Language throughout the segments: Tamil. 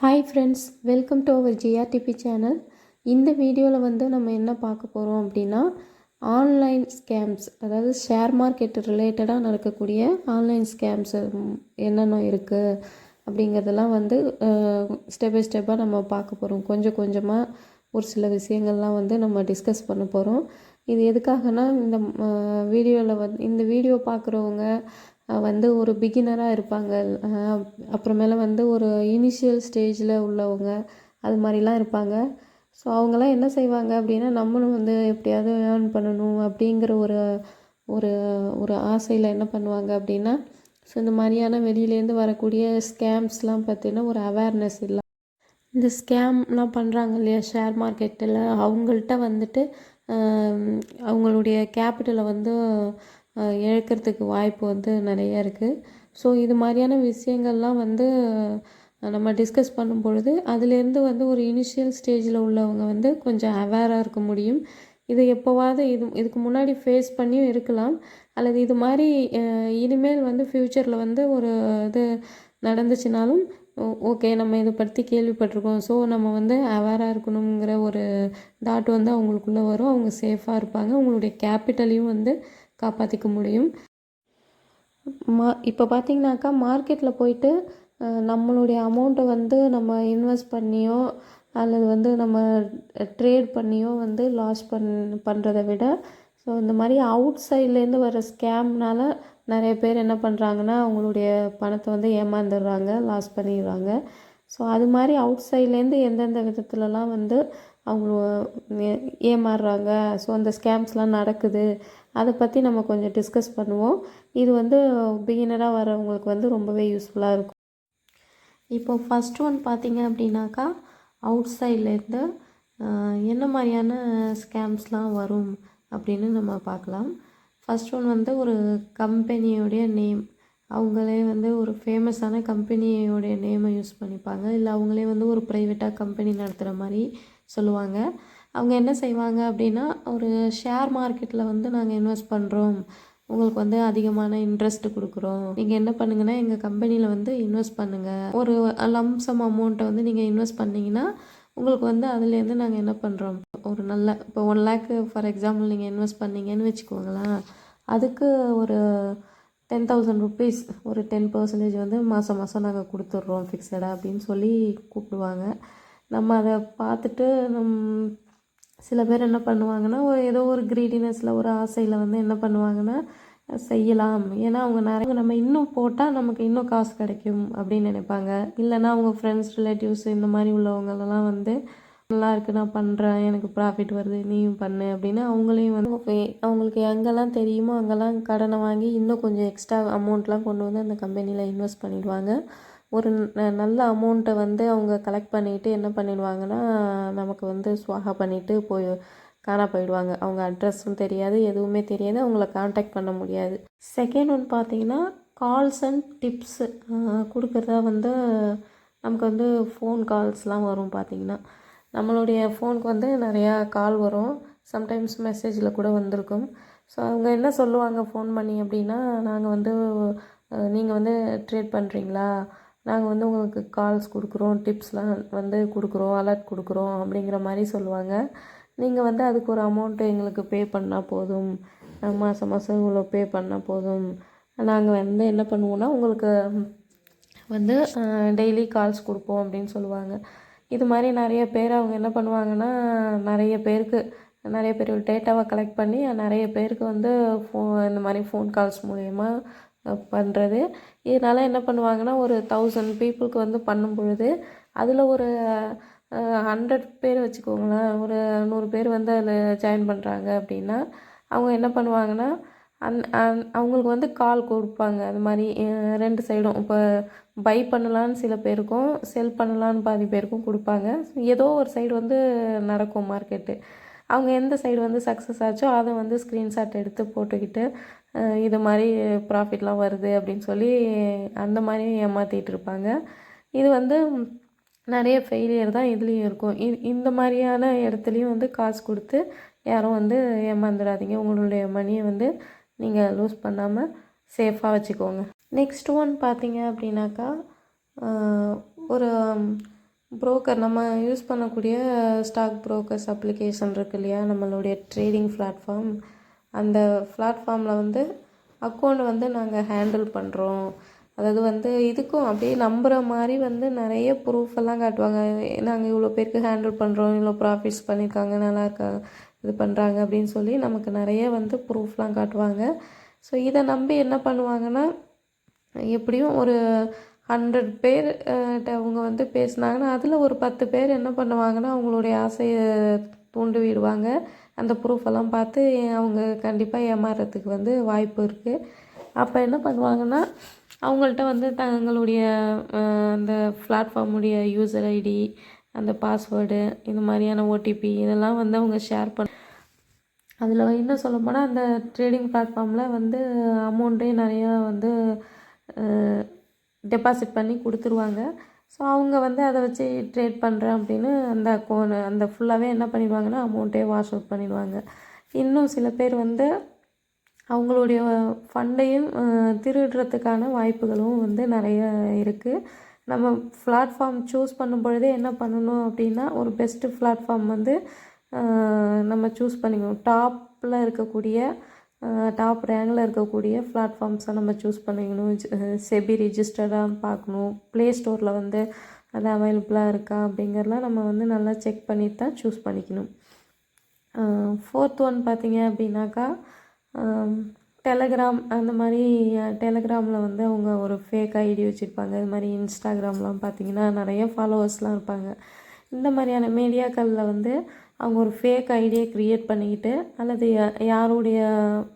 Hi friends welcome to our G R T P channel இந்த வீடியோவில் வந்து நம்ம என்ன பார்க்க போகிறோம் அப்படின்னா ஆன்லைன் ஸ்கேம்ஸ் அதாவது ஷேர் மார்க்கெட் ரிலேட்டடாக நடக்கக்கூடிய ஆன்லைன் ஸ்கேம்ஸ் என்னென்ன இருக்குது அப்படிங்கிறதெல்லாம் வந்து ஸ்டெப் பை ஸ்டெப்பாக நம்ம பார்க்க போகிறோம் கொஞ்சம் கொஞ்சமாக ஒரு சில விஷயங்கள்லாம் வந்து நம்ம டிஸ்கஸ் பண்ண போகிறோம் இது எதுக்காகனா இந்த வீடியோவில் வந்து இந்த வீடியோ பார்க்குறவங்க வந்து ஒரு பிகினராக இருப்பாங்க. அப்புறமேல வந்து ஒரு இனிஷியல் ஸ்டேஜில் உள்ளவங்க அது மாதிரிலாம் இருப்பாங்க. ஸோ அவங்களாம் என்ன செய்வாங்க அப்படின்னா நம்மளும் வந்து எப்படியாவது ஏர்ன் பண்ணணும் அப்படிங்கிற ஒரு ஒரு ஒரு ஆசையில் என்ன பண்ணுவாங்க அப்படின்னா ஸோ இந்த மாதிரியான வெளியிலேருந்து வரக்கூடிய ஸ்கேம்ஸ்லாம் பார்த்தீங்கன்னா ஒரு அவேர்னஸ் இல்லை. இந்த ஸ்கேம்லாம் பண்ணுறாங்க இல்லையா ஷேர் மார்க்கெட்டில் அவங்கள்ட்ட வந்துட்டு அவங்களுடைய கேபிட்டலை வந்து இழக்கிறதுக்கு வாய்ப்பு வந்து நிறைய இருக்குது ஸோ இது மாதிரியான விஷயங்கள்லாம் வந்து நம்ம டிஸ்கஸ் பண்ணும் பொழுது அதுலேருந்து வந்து ஒரு இனிஷியல் ஸ்டேஜில் உள்ளவங்க வந்து கொஞ்சம் அவேராக இருக்க முடியும். இது எப்போவாவது இது இதுக்கு முன்னாடி ஃபேஸ் பண்ணியும் இருக்கலாம். அல்லது இது மாதிரி இனிமேல் வந்து ஃப்யூச்சரில் வந்து ஒரு இது நடந்துச்சுனாலும் ஓகே நம்ம இதை பற்றி கேள்விப்பட்டிருக்கோம். ஸோ நம்ம வந்து அவேராக இருக்கணுங்கிற ஒரு தாட் வந்து அவங்களுக்குள்ளே வரும். அவங்க சேஃபாக இருப்பாங்க. அவங்களுடைய கேபிட்டலையும் வந்து காப்பாற்றிக்க முடியும். மா இப்போ பார்த்தீங்கன்னாக்கா மார்க்கெட்டில் போயிட்டு நம்மளுடைய அமௌண்ட்டை வந்து நம்ம இன்வெஸ்ட் பண்ணியோ அல்லது வந்து நம்ம ட்ரேட் பண்ணியோ வந்து லாஸ் பண் பண்ணுறதை விட ஸோ இந்த மாதிரி அவுட் சைட்லேருந்து வர ஸ்கேம்னால நிறைய பேர் என்ன பண்ணுறாங்கன்னா அவங்களுடைய பணத்தை வந்து ஏமாந்துடுறாங்க லாஸ் பண்ணிடுறாங்க. ஸோ அது மாதிரி அவுட் சைட்லேருந்து எந்தெந்த விதத்துலலாம் வந்து அவங்க ஏமாறுறாங்க. ஸோ அந்த ஸ்கேம்ஸ்லாம் நடக்குது. அதை பற்றி நம்ம கொஞ்சம் டிஸ்கஸ் பண்ணுவோம். இது வந்து பிகினராக வரவங்களுக்கு வந்து ரொம்பவே யூஸ்ஃபுல்லாக இருக்கும். இப்போ ஃபஸ்ட் ஒன் பார்த்தீங்க அப்படின்னாக்கா அவுட் சைட்லேருந்து என்ன மாதிரியான ஸ்கேம்ஸ்லாம் வரும் அப்படின்னு நம்ம பார்க்கலாம். ஃபஸ்ட் ஒன் வந்து ஒரு கம்பெனியோடைய நேம் அவங்களே வந்து ஒரு ஃபேமஸான கம்பெனியோடைய நேமை யூஸ் பண்ணிப்பாங்க. இல்லை அவங்களே வந்து ஒரு ப்ரைவேட்டாக கம்பெனி நடத்துகிற மாதிரி சொல்லுவாங்க. அவங்க என்ன செய்வாங்க அப்படின்னா ஒரு ஷேர் மார்க்கெட்டில் வந்து நாங்கள் இன்வெஸ்ட் பண்ணுறோம் உங்களுக்கு வந்து அதிகமான இன்ட்ரெஸ்ட் கொடுக்குறோம். நீங்கள் என்ன பண்ணுங்கன்னா எங்கள் கம்பெனியில் வந்து இன்வெஸ்ட் பண்ணுங்கள் ஒரு லம்சம் அமௌண்ட்டை வந்து நீங்கள் இன்வெஸ்ட் பண்ணிங்கன்னா உங்களுக்கு வந்து அதுலேருந்து நாங்கள் என்ன பண்ணுறோம் ஒரு நல்ல இப்போ ஒன் லேக்கு ஃபார் எக்ஸாம்பிள் நீங்கள் இன்வெஸ்ட் பண்ணீங்கன்னு வச்சுக்கோங்களேன் அதுக்கு ஒரு டென் தௌசண்ட் ருபீஸ் ஒரு டென் பர்சன்டேஜ் வந்து மாதம் மாதம் நாங்கள் கொடுத்துட்றோம் ஃபிக்ஸடாக அப்படின்னு சொல்லி கூப்பிடுவாங்க. நம்ம அதை பார்த்துட்டு நம் சில பேர் என்ன பண்ணுவாங்கன்னா ஒரு ஏதோ ஒரு க்ரீடினஸில் ஒரு ஆசையில் வந்து என்ன பண்ணுவாங்கன்னா செய்யலாம். ஏன்னா அவங்க நிறைய நம்ம இன்னும் போட்டால் நமக்கு இன்னும் காசு கிடைக்கும் அப்படின்னு நினைப்பாங்க. இல்லைன்னா அவங்க ஃப்ரெண்ட்ஸ் ரிலேட்டிவ்ஸ் இந்த மாதிரி உள்ளவங்களெல்லாம் வந்து நல்லா இருக்குது நான் பண்ணுறேன் எனக்கு ப்ராஃபிட் வருது நீயும் பண்ணு அப்படின்னு அவங்களையும் வந்து அவங்களுக்கு எங்கெல்லாம் தெரியுமோ அங்கெல்லாம் கடனை வாங்கி இன்னும் கொஞ்சம் எக்ஸ்ட்ரா அமௌண்ட்லாம் கொண்டு வந்து அந்த கம்பெனியில் இன்வெஸ்ட் பண்ணிடுவாங்க. ஒரு ந- நல்ல அமௌண்ட்டை வந்து அவங்க கலெக்ட் பண்ணிட்டு என்ன பண்ணிடுவாங்கன்னா நமக்கு வந்து சுவாகா பண்ணிட்டு போய் காணா போயிடுவாங்க. அவங்க அட்ரஸும் தெரியாது எதுவுமே தெரியாது அவங்கள காண்டாக்ட் பண்ண முடியாது. செகண்ட் ஒன் பார்த்தீங்கன்னா கால்ஸ் அண்ட் டிப்ஸு கொடுக்குறதா வந்து நமக்கு வந்து ஃபோன் கால்ஸ்லாம் வரும் பார்த்தீங்கன்னா. நம்மளுடைய ஃபோனுக்கு வந்து நிறையா கால் வரும். சம்டைம்ஸ் மெசேஜில் கூட வந்திருக்கும். ஸோ அவங்க என்ன சொல்லுவாங்க ஃபோன் பண்ணி அப்படின்னா நாங்கள் வந்து நீங்கள் வந்து ட்ரேட் பண்ணுறீங்களா நாங்கள் வந்து உங்களுக்கு கால்ஸ் கொடுக்குறோம் டிப்ஸ்லாம் வந்து கொடுக்குறோம் அலர்ட் கொடுக்குறோம் அப்படிங்கிற மாதிரி சொல்லுவாங்க. நீங்கள் வந்து அதுக்கு ஒரு அமௌண்ட்டு எங்களுக்கு பே பண்ணால் போதும். மாதம் மாதம் இவ்வளோ பே பண்ணால் போதும். நாங்கள் வந்து என்ன பண்ணுவோன்னா உங்களுக்கு வந்து டெய்லி கால்ஸ் கொடுப்போம் அப்படின்னு சொல்லுவாங்க. இது மாதிரி நிறைய பேர் அவங்க என்ன பண்ணுவாங்கன்னா நிறைய பேருக்கு நிறைய பேர் டேட்டாவை கலெக்ட் பண்ணி நிறைய பேருக்கு வந்து ஃபோ இந்த மாதிரி ஃபோன் கால்ஸ் மூலயமா பண்ணுறது இதனால் என்ன பண்ணுவாங்கன்னா ஒரு தௌசண்ட் பீப்புளுக்கு வந்து பண்ணும் பொழுது அதில் ஒரு ஹண்ட்ரட் பேர் வச்சுக்கோங்களேன் ஒரு நூறு பேர் வந்து அதில் ஜாயின் பண்ணுறாங்க அப்படின்னா அவங்க என்ன பண்ணுவாங்கன்னா அந் அந் அவங்களுக்கு வந்து கால் கொடுப்பாங்க. அது மாதிரி ரெண்டு சைடும் இப்போ பை பண்ணலான்னு சில பேருக்கும் செல் பண்ணலான்னு பாதி பேருக்கும் கொடுப்பாங்க. ஏதோ ஒரு சைடு வந்து நடக்கும் மார்க்கெட்டு அவங்க எந்த சைடு வந்து சக்ஸஸ் ஆச்சோ அதை வந்து ஸ்க்ரீன்ஷாட் எடுத்து போட்டுக்கிட்டு இது மாதிரி ப்ராஃபிட்லாம் வருது அப்படின்னு சொல்லி அந்த மாதிரி ஏமாற்றிட்டு இருப்பாங்க. இது வந்து நிறைய ஃபெயிலியர் தான் இதுலேயும் இருக்கும். இ இந்த மாதிரியான இடத்துலையும் வந்து காசு கொடுத்து யாரும் வந்து ஏமாந்துடாதீங்க. உங்களுடைய மணியை வந்து நீங்கள் லூஸ் பண்ணாமல் சேஃபாக வச்சுக்கோங்க. நெக்ஸ்ட் ஒன் பார்த்தீங்க அப்படின்னாக்கா ஒரு புரோக்கர் நம்ம யூஸ் பண்ணக்கூடிய ஸ்டாக் புரோக்கர்ஸ் அப்ளிகேஷன் இருக்கு இல்லையா? நம்மளுடைய ட்ரேடிங் பிளாட்ஃபார்ம் அந்த பிளாட்ஃபார்மில் வந்து அக்கௌண்ட் வந்து நாங்கள் ஹேண்டில் பண்ணுறோம் அதாவது வந்து இதுக்கும் அப்படியே நம்புகிற மாதிரி வந்து நிறைய ப்ரூஃப் எல்லாம் காட்டுவாங்க. நாங்கள் இவ்வளோ பேருக்கு ஹேண்டில் பண்ணுறோம் இவ்வளோ ப்ராஃபிட்ஸ் பண்ணியிருக்காங்க நல்லா இருக்கா இது பண்ணுறாங்க அப்படின்னு சொல்லி நமக்கு நிறைய வந்து ப்ரூஃப்லாம் காட்டுவாங்க. ஸோ இதை நம்பி என்ன பண்ணுவாங்கன்னா எப்படியும் ஒரு ஹண்ட்ரட் பேர் அவங்க வந்து பேசுனாங்கன்னா அதில் ஒரு பத்து பேர் என்ன பண்ணுவாங்கன்னா அவங்களுடைய ஆசையை தூண்டி விடுவாங்க அந்த ப்ரூஃப் எல்லாம் பார்த்து அவங்க கண்டிப்பாக ஏமாறுறதுக்கு வந்து வாய்ப்பு இருக்குது அப்போ என்ன பண்ணுவாங்கன்னா அவங்கள்ட்ட வந்து தங்களுடைய அந்த பிளாட்ஃபார்முடைய யூசர் ஐடி அந்த பாஸ்வேர்டு இந்த மாதிரியான ஓடிபி இதெல்லாம் வந்து அவங்க ஷேர் பண்ண அதில் இன்னும் சொல்ல போனால் அந்த ட்ரேடிங் பிளாட்ஃபார்மில் வந்து அமௌண்ட்டே நிறையா வந்து டெபாசிட் பண்ணி கொடுத்துருவாங்க. ஸோ அவங்க வந்து அதை வச்சு ட்ரேட் பண்ணுறேன் அப்படின்னு அந்த கோனு அந்த ஃபுல்லாகவே என்ன பண்ணிடுவாங்கன்னா அமௌண்ட்டே வாஷ் அவுட் பண்ணிடுவாங்க. இன்னும் சில பேர் வந்து அவங்களுடைய ஃபண்டையும் திருடுறதுக்கான வாய்ப்புகளும் வந்து நிறைய இருக்குது நம்ம பிளாட்ஃபார்ம் சூஸ் பண்ணும் பொழுதே என்ன பண்ணணும் அப்படின்னா ஒரு பெஸ்ட்டு பிளாட்ஃபார்ம் வந்து நம்ம சூஸ் பண்ணிக்கணும். டாப்பில் இருக்கக்கூடிய டாப் ரேங்கில் இருக்கக்கூடிய பிளாட்ஃபார்ம்ஸை நம்ம சூஸ் பண்ணிக்கணும். செபி ரிஜிஸ்டர்டாக பார்க்கணும். ப்ளே ஸ்டோரில் வந்து அது அவைலபிளாக இருக்கா அப்படிங்கிறலாம் நம்ம வந்து நல்லா செக் பண்ணிட்டு தான் சூஸ் பண்ணிக்கணும். ஃபோர்த் ஒன் பார்த்தீங்க அப்படின்னாக்கா டெலகிராம் அந்த மாதிரி டெலகிராமில் வந்து அவங்க ஒரு ஃபேக் ஐடி வச்சுருப்பாங்க. இது மாதிரி இன்ஸ்டாகிராம்லாம் பார்த்தீங்கன்னா நிறைய ஃபாலோவர்ஸ்லாம் இருப்பாங்க. இந்த மாதிரியான மீடியாக்களில் வந்து அவங்க ஒரு ஃபேக் ஐடியை க்ரியேட் பண்ணிக்கிட்டு அல்லது யா- யாருடைய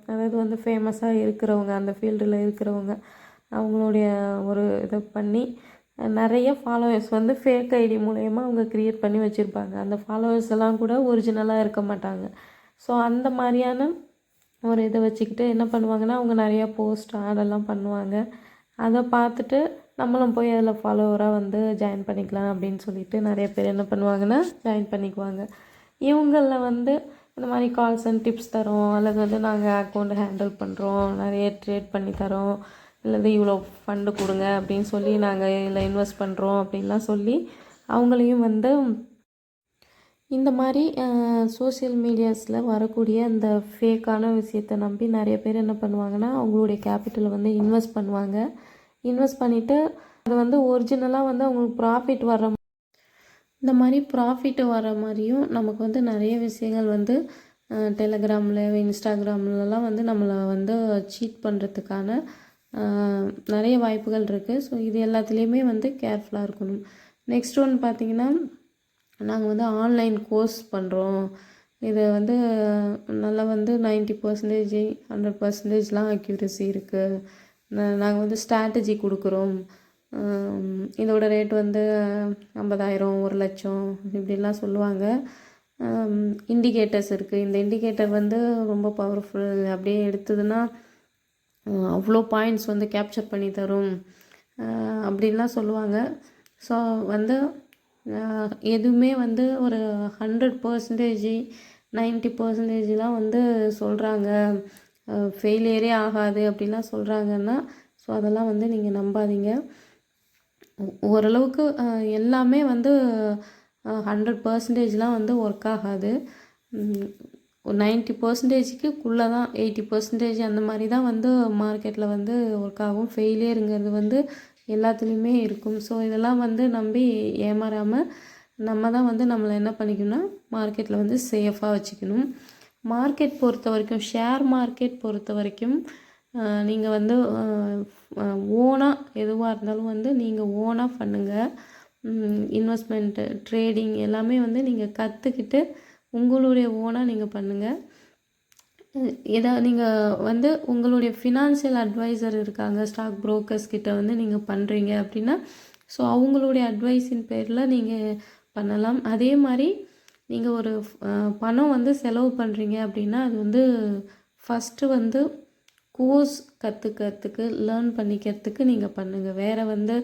அதாவது வந்து ஃபேமஸாக இருக்கிறவங்க அந்த ஃபீல்டில் இருக்கிறவங்க அவங்களுடைய ஒரு இதை பண்ணி நிறைய ஃபாலோவர்ஸ் வந்து ஃபேக் ஐடி மூலயமா அவங்க க்ரியேட் பண்ணி வச்சுருப்பாங்க. அந்த ஃபாலோவர்ஸ் எல்லாம் கூட ஒரிஜினலாக இருக்க மாட்டாங்க. ஸோ அந்த மாதிரியான ஒரு இதை வச்சுக்கிட்டு என்ன பண்ணுவாங்கன்னா அவங்க நிறையா போஸ்ட் ஆடெல்லாம் பண்ணுவாங்க. அதை பார்த்துட்டு நம்மளும் போய் அதில் ஃபாலோவராக வந்து ஜாயின் பண்ணிக்கலாம் அப்படின்னு சொல்லிட்டு நிறைய பேர் என்ன பண்ணுவாங்கன்னா ஜாயின் பண்ணிக்குவாங்க. இவங்களில் வந்து இந்த மாதிரி கால்ஸ் அண்ட் டிப்ஸ் தரோம் அல்லது வந்து நாங்கள் அக்கௌண்ட் ஹேண்டில் பண்ணுறோம் நிறைய ட்ரேட் பண்ணி தரோம் இல்லது இவ்வளோ ஃபண்டு கொடுங்க அப்படின்னு சொல்லி நாங்கள் இதில் இன்வெஸ்ட் பண்ணுறோம் அப்படின்லாம் சொல்லி அவங்களையும் வந்து இந்த மாதிரி சோஷியல் மீடியாஸில் வரக்கூடிய அந்த ஃபேக்கான விஷயத்தை நம்பி நிறைய பேர் என்ன பண்ணுவாங்கன்னா அவங்களுடைய கேபிட்டலை வந்து இன்வெஸ்ட் பண்ணுவாங்க. இன்வெஸ்ட் பண்ணிவிட்டு அது வந்து ஒரிஜினலாக வந்து அவங்களுக்கு ப்ராஃபிட் வர இந்த மாதிரி ப்ராஃபிட்டு வர மாதிரியும் நமக்கு வந்து நிறைய விஷயங்கள் வந்து டெலகிராமில் இன்ஸ்டாகிராம்லலாம் வந்து நம்மளை வந்து சீட் பண்ணுறதுக்கான நிறைய வாய்ப்புகள் இருக்குது ஸோ இது எல்லாத்துலேயுமே வந்து கேர்ஃபுல்லாக இருக்கணும். நெக்ஸ்ட் ஒன் பார்த்திங்கன்னா நாங்கள் வந்து ஆன்லைன் கோர்ஸ் பண்ணுறோம் இதை வந்து நல்லா வந்து நைன்ட்டி பர்சன்டேஜ் ஹண்ட்ரட் பர்சன்டேஜ்லாம் அக்யூரசி இருக்குது நாங்கள் வந்து ஸ்ட்ராட்டஜி கொடுக்குறோம். இதோட ரேட் வந்து ஐம்பதாயிரம் ஒரு லட்சம் இப்படிலாம் சொல்லுவாங்க. இண்டிகேட்டர்ஸ் இருக்குது இந்த இண்டிகேட்டர் வந்து ரொம்ப பவர்ஃபுல் அப்படியே எடுத்ததுன்னா அவ்வளோ பாயிண்ட்ஸ் வந்து கேப்சர் பண்ணி தரும். அப்படின்லாம் சொல்லுவாங்க. ஸோ வந்து எதுவுமே வந்து ஒரு ஹண்ட்ரட் பர்சன்டேஜ் நைன்ட்டி பர்சன்டேஜ்லாம் வந்து சொல்கிறாங்க ஃபெயிலியரே ஆகாது அப்படிலாம் சொல்கிறாங்கன்னா ஸோ அதெல்லாம் வந்து நீங்கள் நம்பாதீங்க. ஓரளவுக்கு எல்லாமே வந்து ஹண்ட்ரட் பர்சன்டேஜ்லாம் வந்து ஒர்க் ஆகாது. நைன்ட்டி பர்சன்டேஜுக்குள்ளே தான் எயிட்டி பர்சன்டேஜ் அந்த மாதிரி தான் வந்து மார்க்கெட்டில் வந்து ஒர்க் ஆகும். ஃபெயிலியருங்கிறது வந்து எல்லாத்துலேயுமே இருக்கும். ஸோ இதெல்லாம் வந்து நம்பி ஏமாறாமல் நம்ம தான் வந்து நம்மளை என்ன பண்ணிக்கணும்னா மார்க்கெட்டில் வந்து சேஃபாக வச்சுக்கணும். மார்க்கெட் பொறுத்த வரைக்கும் ஷேர் மார்க்கெட் பொறுத்த வரைக்கும் நீங்கள் வந்து ஓனாக எதுவாக இருந்தாலும் வந்து நீங்கள் ஓனாக பண்ணுங்கள் இன்வெஸ்ட்மெண்ட்டு ட்ரேடிங் எல்லாமே வந்து நீங்கள் கற்றுக்கிட்டு உங்களுடைய ஓனாக நீங்கள் பண்ணுங்கள் எதா நீங்கள் வந்து உங்களுடைய ஃபினான்ஷியல் அட்வைசர் இருக்காங்க ஸ்டாக் ப்ரோக்கர்ஸ் கிட்ட வந்து நீங்கள் பண்ணுறீங்க அப்படின்னா ஸோ அவங்களுடைய அட்வைஸின் பேரில் நீங்கள் பண்ணலாம். அதே மாதிரி நீங்கள் ஒரு பணம் வந்து செலவு பண்ணுறீங்க அப்படின்னா அது வந்து ஃபஸ்ட்டு வந்து கோர்ஸ் கற்றுக்கிறதுக்கு லேர்ன் பண்ணிக்கிறதுக்கு நீங்கள் பண்ணுங்கள் வேறு வந்து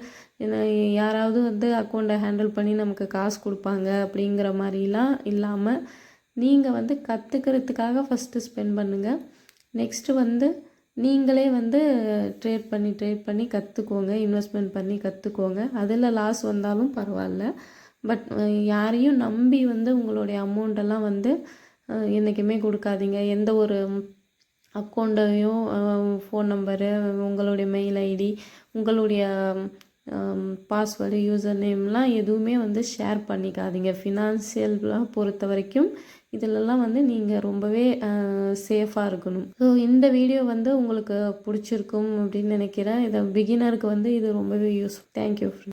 என்ன யாராவது வந்து அக்கௌண்ட்டை ஹேண்டில் பண்ணி நமக்கு காசு கொடுப்பாங்க அப்படிங்கிற மாதிரிலாம் இல்லாமல் நீங்கள் வந்து கற்றுக்கிறதுக்காக ஃபஸ்ட்டு ஸ்பெண்ட் பண்ணுங்கள் நெக்ஸ்ட்டு வந்து நீங்களே வந்து ட்ரேட் பண்ணி ட்ரேட் பண்ணி கற்றுக்கோங்க இன்வெஸ்ட்மெண்ட் பண்ணி கற்றுக்கோங்க அதில் லாஸ் வந்தாலும் பரவாயில்ல. பட் யாரையும் நம்பி வந்து உங்களுடைய அமௌண்ட்டெல்லாம் வந்து என்றைக்குமே கொடுக்காதீங்க. எந்த ஒரு அக்கௌண்ட்டையும் ஃபோன் நம்பரு உங்களுடைய மெயில் ஐடி உங்களுடைய பாஸ்வேர்டு யூசர் நேம்லாம் எதுவுமே வந்து ஷேர் பண்ணிக்காதீங்க. ஃபினான்சியல்லாம் பொறுத்த வரைக்கும் இதிலெல்லாம் வந்து நீங்கள் ரொம்பவே சேஃபாக இருக்கணும். ஸோ இந்த வீடியோ வந்து உங்களுக்கு பிடிச்சிருக்கும் அப்படின்னு நினைக்கிறேன். இதை பிகினருக்கு வந்து இது ரொம்பவே யூஸ் தேங்க்யூ